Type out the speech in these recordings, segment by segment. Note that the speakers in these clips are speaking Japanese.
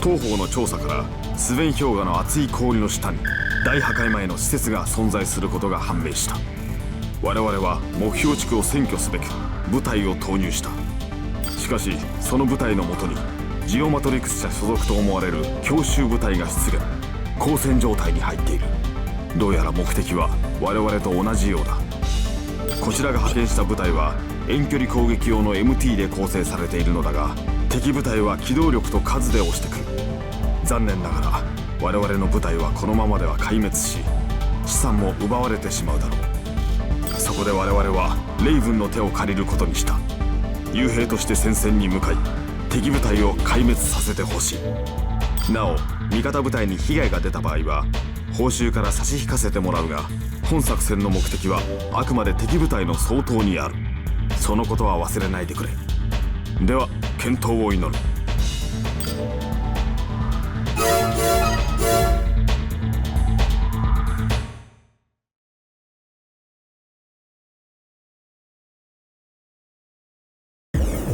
広報の調査からスベン氷河の厚い氷の下に大破壊前の施設が存在することが判明した。我々は目標地区を占拠すべく部隊を投入した。しかしその部隊のもとにジオマトリクス社所属と思われる強襲部隊が出現。交戦状態に入っている。どうやら目的は我々と同じようだ。こちらが派遣した部隊は遠距離攻撃用の MT で構成されているのだが敵部隊は機動力と数で押してくる。残念ながら我々の部隊はこのままでは壊滅し資産も奪われてしまうだろう。そこで我々はレイブンの手を借りることにした。傭兵として戦線に向かい敵部隊を壊滅させてほしい。なお味方部隊に被害が出た場合は報酬から差し引かせてもらうが本作戦の目的はあくまで敵部隊の相当にある。そのことは忘れないでくれ。では健闘を祈る。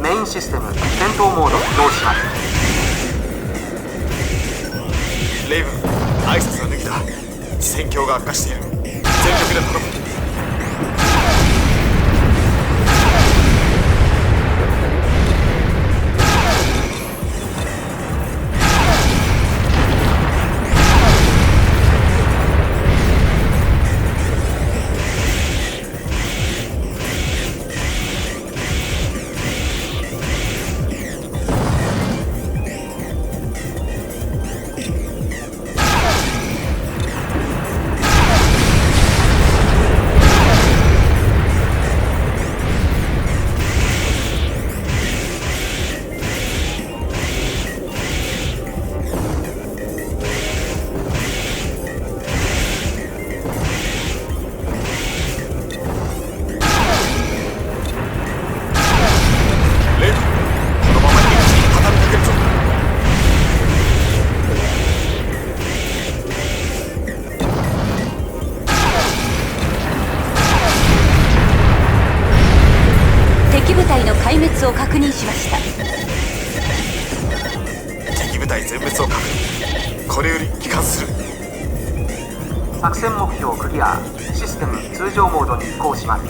メインシステム戦闘モード起動します？レイブン挨拶は抜きだ戦況が悪化している。全力で頼む敵部隊の壊滅を確認しました。敵部隊全滅を確認。これより帰還する。作戦目標クリア。システム通常モードに移行します